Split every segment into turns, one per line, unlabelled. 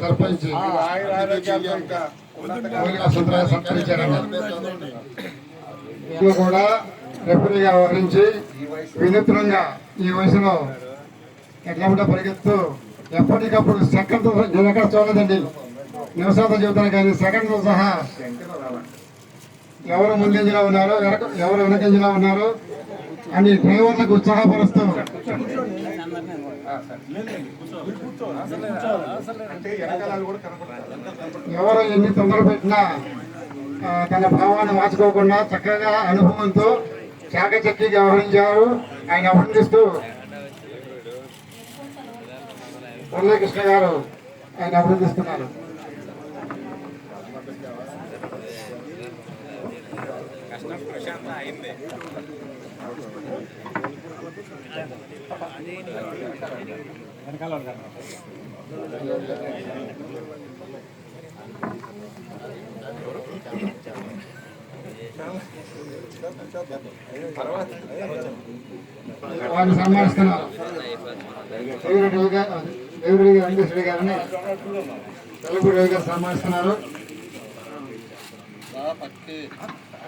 సర్పంచ్ కూడా రెఫరీగా వ్యవహరించి వినూత్నంగా ఈ వయసులో ఎట్లా పరిగెత్తు ఎప్పటికప్పుడు సెకండ్ నేను చూడదండి. నివసాంత జీవితాలు కానీ సెకండ్ సహా ఎవరు ముందంజలా ఉన్నారో ఎవరు వెనకంజలా ఉన్నారో అని డ్రైవర్లకు ఉత్సాహపరుస్తూ ఎవరు ఎన్ని తొందర పెట్టినా తన భావాన్ని మార్చుకోకుండా చక్కగా అనుభవంతో చాకచక్కి వ్యవహరించారు. ఆయన అభినందిస్తూ మురళీకృష్ణ గారు ఆయన అభినందిస్తున్నారు. వారిని సన్మానిస్తున్నారు దేవుడి రవి గారు దేవుడి వెంకటేశ్వరి గారిని తెలుగు రవి గారు సన్మానిస్తున్నారు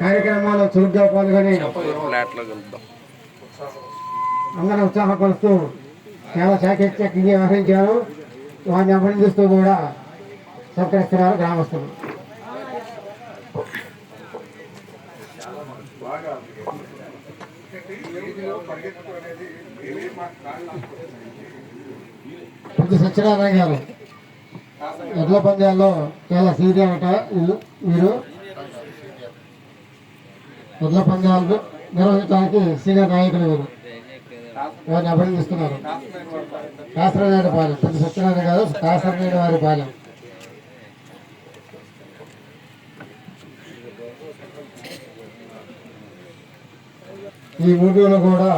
కార్యక్రమాల్లో చురుగ్గా పాల్గొని అందరూ ఉత్సాహపరుస్తూ చాలా చాకచక్యంగా వ్యవహరించారు వారిని అభినందిస్తూ కూడా సత్కరిస్తున్నారు గ్రామస్తులు. ప్రతి సత్యనారాయణ గారు ఎడ్ల పందాల్లో చాలా సీనియర్ అట. వీరు ఎడ్ల పందాలు నిర్వహించడానికి సీనియర్ నాయకులు వీరు వారిని అభినందిస్తున్నారు? కాసరనాయుడు పాలెం. పెద్ద సత్యనారాయణ గారు కాసరనాయుడు వారి పాలెం. ఈ ఊరిలో కూడా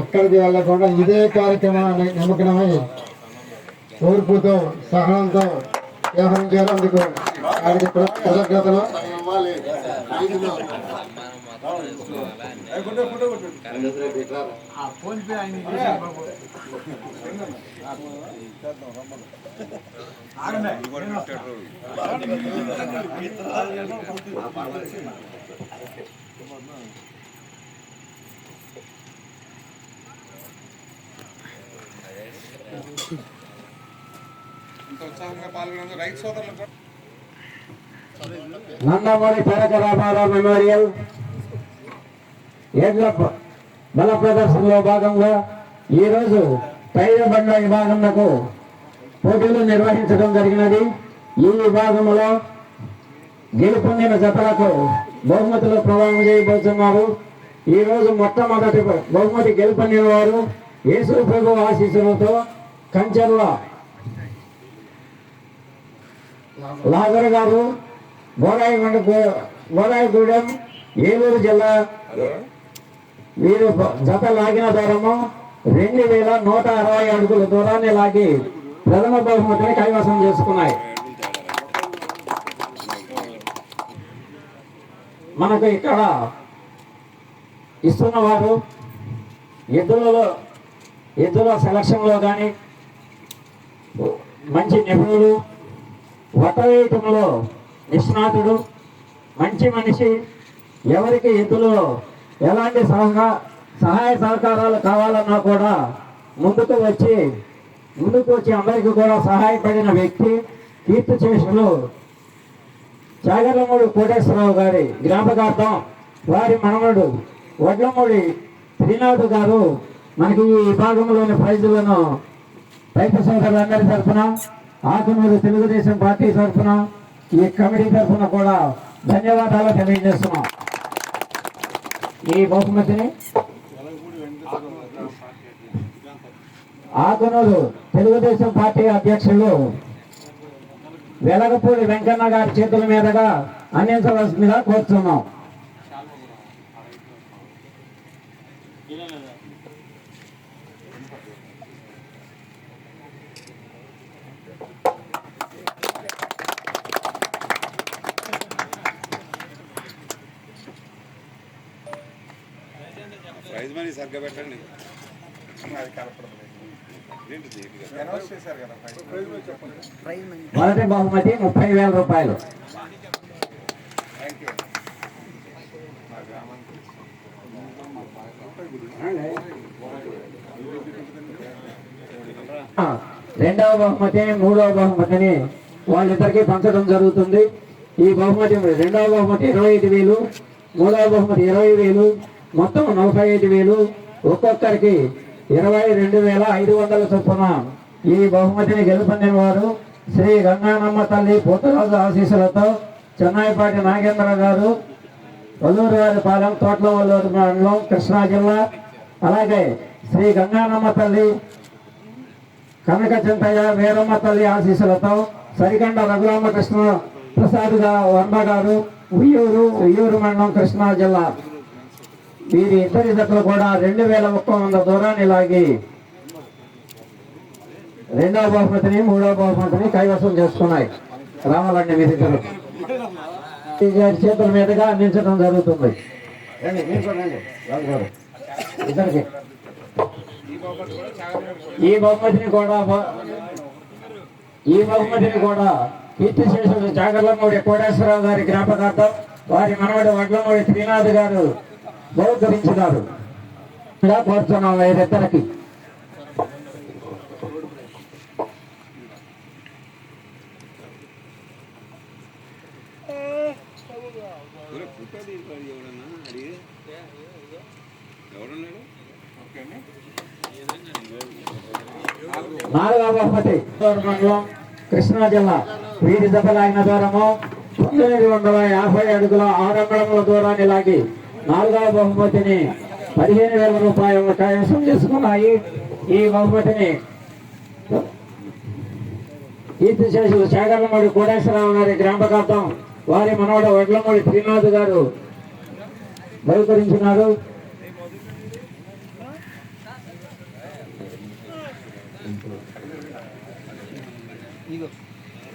ఎక్కడికి వెళ్ళకుండా ఇదే కార్యక్రమాన్ని నిమగ్నమై ఓర్పుతో సహనంతో వ్యవహరించారు అందుకు వారికి కృ- కృతజ్ఞతలు
ఇంత ఉత్సాహంగా పాల్గొనందుకు రైతు సోదరులు కూడా
నందమూరి తారక రామారావు మెమోరియల్. ఎడ్ల బల ప్రదర్శనలో భాగంగా ఈరోజు పైన బండ్ల విభాగంలో పోటీలు నిర్వహించడం జరిగినది. ఈ విభాగంలో గెలుపొందిన జతలకు బహుమతులు ప్రదానం చేయబోతున్నారు. ఈ రోజు మొట్టమొదటి బహుమతి గెలుపొందిన వారు యేసు ప్రభు ఆశీస్సులతో కంచెర్ల లాగర్ గారు గోరాయిగూడ గోరాయిగూడెం ఏలూరు జిల్లా వీరు జత లాగిన దూరము రెండు వేల నూట అరవై అడుగుల దూరాన్ని లాగి ప్రథమ బహుమతిని కైవసం చేసుకున్నాయి. మనకు ఇక్కడ ఇస్తున్న వారు ఎద్దులలో ఎద్దుల సెలక్షన్లో కానీ మంచి నిపుణులు వట వేయటంలో నిష్ణాతుడు మంచి మనిషి ఎవరికి ఇందులో ఎలాంటి సహా సహాయ సహకారాలు కావాలన్నా కూడా ముందుకు వచ్చి ముందుకు వచ్చి అందరికీ కూడా సహాయపడిన వ్యక్తి కీర్తి చేసులు చాగరమూడి కోటేశ్వరరావు గారి జ్ఞాపకార్థం వారి మనవడు వడ్లమూడి శ్రీనాథ్ గారు మనకి ఈ విభాగంలోని ప్రైజులను రైతు సోదరులందరి తరఫున ఆకునూరు తెలుగుదేశం పార్టీ తరఫున ఈ కమిటీ తరఫున కూడా ధన్యవాదాలు తెలియజేస్తున్నాం. ఈ బహుమతిని ఆకునూరు తెలుగుదేశం పార్టీ అధ్యక్షులు వెలగపూడి వెంకన్న గారి చేతుల మీదుగా అందించవలసిందిగా కోరుతున్నాం.
ప్రైజ్ మనీ సరిగ్గా పెట్టండి.
మొదటి బహుమతి ముప్పై వేల రూపాయలు. రెండవ బహుమతి మూడవ బహుమతిని వాళ్ళిద్దరికి పంచడం జరుగుతుంది. ఈ బహుమతి రెండవ బహుమతి ఇరవై ఐదు వేలు మూడవ బహుమతి ఇరవై వేలు మొత్తం నలభై ఐదు వేలు. ఒక్కొక్కరికి ఇరవై రెండు వేల ఐదు వందల చొప్పున ఈ బహుమతిని గెలుపొందిన వారు శ్రీ గంగానమ్మ తల్లి పోతురాజు ఆశీస్సులతో చెన్నాయిపాటి నాగేంద్ర గారు వల్లూరు గారి పాలెం తోటల వల్లూరు మండలం కృష్ణా జిల్లా అలాగే శ్రీ గంగానమ్మ తల్లి కనక చింతయ్య వీరమ్మ తల్లి ఆశీస్సులతో సరికండ రఘురామకృష్ణ ప్రసాద్ గారు వర్మ గారు ఉయ్యూరు ఉయ్యూరు మండలం కృష్ణా జిల్లా. వీరి ఇద్దరి జట్లు కూడా రెండు వేల ఒక్క వంద దూరాన్ని లాగి రెండవ బహుమతిని మూడవ బహుమతిని కైవసం చేసుకున్నాయి రావాలండి మీరిద్దరు గారి చేతుల మీదుగా అందించడం జరుగుతుంది. కూడా ఇద్దరికి. ఈ బహుమతిని కూడా ఈ బహుమతిని కూడా కీర్తిశేషుడు జాగర్లమూడి కోటేశ్వరరావు గారి జ్ఞాపకార్థం వారి మనవడు వడ్లమూడి శ్రీనాథ్ గారు బహుకరించినారు ఇలా కోరుతున్నాం వీరిద్దరికి నాలుగవ బహుమతి మండలం కృష్ణా జిల్లా. వీరి దెబ్బలాగిన దూరము తొమ్మిది వందల యాభై అడుగుల ఆరంగళముల దూరాన్ని లాగి నాలుగవ బహుమతిని పదిహేను వేల రూపాయలు కైవసం చేసుకున్నాయి. ఈ బహుమతిని కీర్తి శేషులు శేఖరమూడి కోటేశ్వరరావు గారి జ్ఞాపకార్థం వారి మనవడ వడ్లమూడి శ్రీనాథ్ గారు బహుకరించినారు.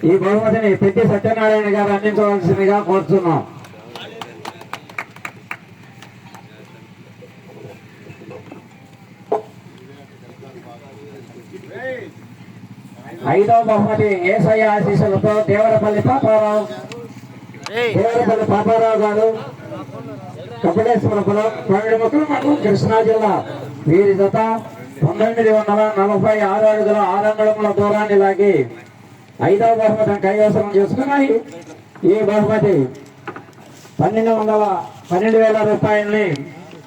ఈ బహుమతిని పెట్టి సత్యనారాయణ గారు అందించవలసిందిగా కోరుతున్నాం. ఐదవ బహుమతి ఏసయ్య ఆశీస్సులతో దేవరపల్లి పాపారావు. దేవరపల్లి పాపారావు గారు కపిలేశ్వరపురం పన్నెండు మండలం కృష్ణా జిల్లా. వీరి జత పంతొమ్మిది వందల నలభై ఆరు అడుగుల ఆరంగుళముల దూరాన్ని లాగి ఐదవ బహుమతిని కైవసం చేసుకున్నాయి. ఈ బహుమతి పన్నెండు వందల పన్నెండు వేల రూపాయలని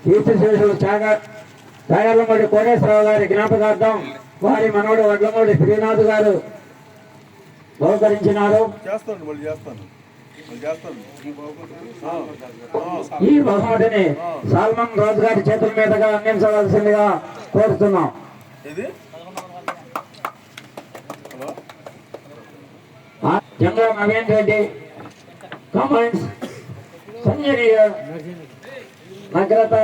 కీర్తిశేషులు చాగ చాగర్లమూడి కోటేశ్వరరావు గారి జ్ఞాపకార్థం వారి మనవడు వడ్లమూడి శ్రీనాథ్ గారు బహుకరించినారు. ఈ బహుమతిని సాల్మన్ రాజు గారి చేతుల మీదుగా అందించవలసిందిగా కోరుతున్నాం. జంగా నవీన్ రెడ్డి. కామెంట్స్ సంజయ్ నగ్రత.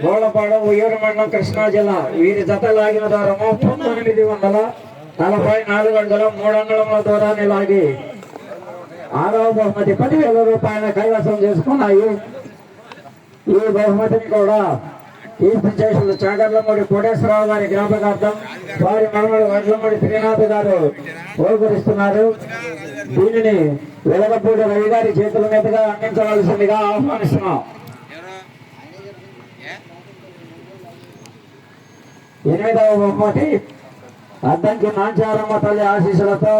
గోడపాడ ఉయ్యూరు మండలం కృష్ణా జిల్లా. వీరి జత లాగిన దూరము పంతొమ్మిది వందల నలభై నాలుగు అడుగుల మూడు అంగుళముల దూరాన్ని లాగి ఆరవ బహుమతి పదివేల రూపాయల కైవసం చేసుకున్నాయి. ఈ బహుమతిని కూడా కీర్తి చేసిన చాగర్లమూడి కోటేశ్వరరావు గారి జ్ఞాపకార్థం వారి మనవడు వడ్లమూడి శ్రీనాథ్ గారు పోగురిస్తున్నారు దీనిని వెలగపూడి రవి గారి చేతుల మీదుగా అందించవలసిందిగా ఆహ్వానిస్తున్నాం. ఎనిమిదవ బహుమతి. అద్దంకి నాంచారమ్మ తల్లి ఆశీస్సులతో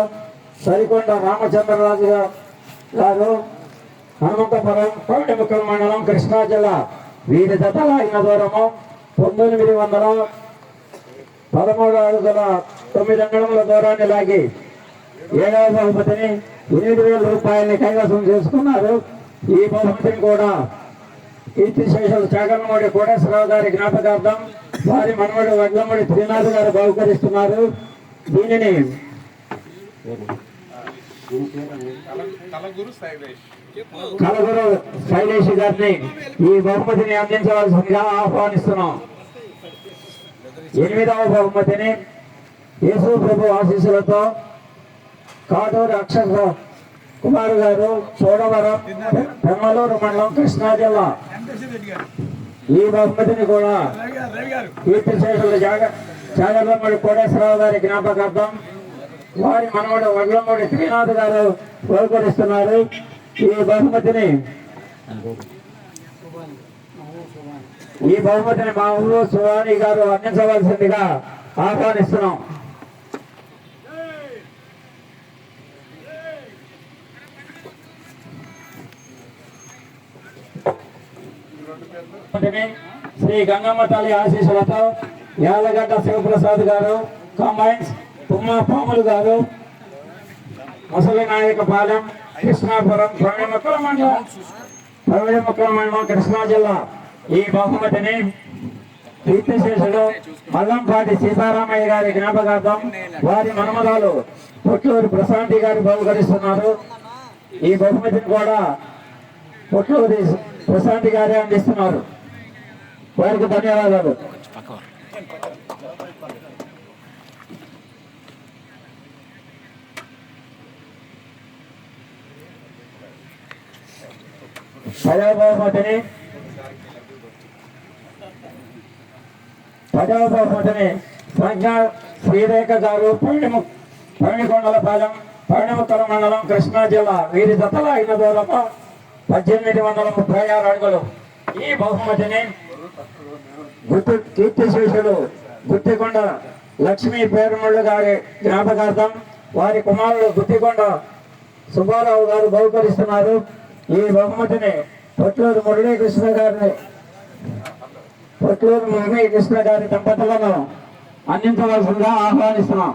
సరికొండ రామచంద్రరాజు గారు హనుమంతపురం కోటిముక్కల మండలం కృష్ణా జిల్లా. వీరి జతలాగిన దూరము పంతొమ్మిది వందల పదమూడు అడుగుల తొమ్మిది అంగళముల దూరాన్ని లాగి ఏడవ బహుమతిని ఎనిమిది వేల రూపాయలని కైవసం చేసుకున్నారు. ఈ బహుమతిని కూడా కీర్తి శేషులు చాగలమూడి కోటేశ్వరరావు గారి జ్ఞాపకార్థం వారి మనవడు వడ్లమూడి త్రినాథ్ గారు బహుకరిస్తున్నారు. దీనిని
కలగురు శైలేష్.
కలగురు శైలేష్ గారిని ఈ బహుమతిని అందించవలసిందిగా ఆహ్వానిస్తున్నాం. ఎనిమిదవ బహుమతిని యేసు ప్రభు ఆశీస్సులతో కాటూరు అక్షర కుమార్ గారు చోడవరం పెమ్మలూరు మండలం కృష్ణా జిల్లా. ఈ బహుమతిని కూడా కీర్తి శేషులు జాగ కోటేశ్వరరావు గారి జ్ఞాపకార్థం వారి మనవడు వడ్లమూడి శ్రీనాథ్ గారు బహుకరిస్తున్నారు ఈ బహుమతిని ఈ బహుమతిని మా ఊరు సువాణి గారు అందించవలసిందిగా ఆహ్వానిస్తున్నాం. శ్రీ గంగమ్మ తల్లి ఆశీస్సులతో యాలగడ్డ శివప్రసాద్ గారు కంబైన్స్ తుమ్మా పాములు గారు ముసలి నాయకపాలెం కృష్ణాపురం ప్రవీణముక్కల మండలం ప్రవీణముక్కల మండలం కృష్ణా జిల్లా ఈ బహుమతిని కీర్తిశేషుడు మల్లంపాటి సీతారామయ్య గారి జ్ఞాపకార్థం వారి మనమరాలు పొట్లూరి ప్రశాంతి గారు బహుకరిస్తున్నారు. ఈ బహుమతిని కూడా పొట్లూరి ప్రశాంతి గారే అందిస్తున్నారు. వారికి ధన్యవాదాలు. పదవ బహుమతిని పదవ శ్రీరేఖ గారు పైడిము పైడికొండలపాలెం పైడిముక్కల మండలం కృష్ణా జిల్లా వీరి జతలాగిన దూరము పద్దెనిమిది వందల ముప్పై ఆరు అడుగులు. ఈ బహుమతిని గుర్తు కీర్తిశేషుడు గుత్తికొండ లక్ష్మీ పేరుమళ్ళు గారి జ్ఞాపకార్థం వారి కుమారుడు గుత్తికొండ సుబ్బారావు గారు బహుకరిస్తున్నారు. ఈ బహుమతిని పొట్లూరు మురళీకృష్ణ గారిని పొట్లూరు మురళీకృష్ణ గారి దంపతులను అందించవలసిందిగా ఆహ్వానిస్తున్నాం.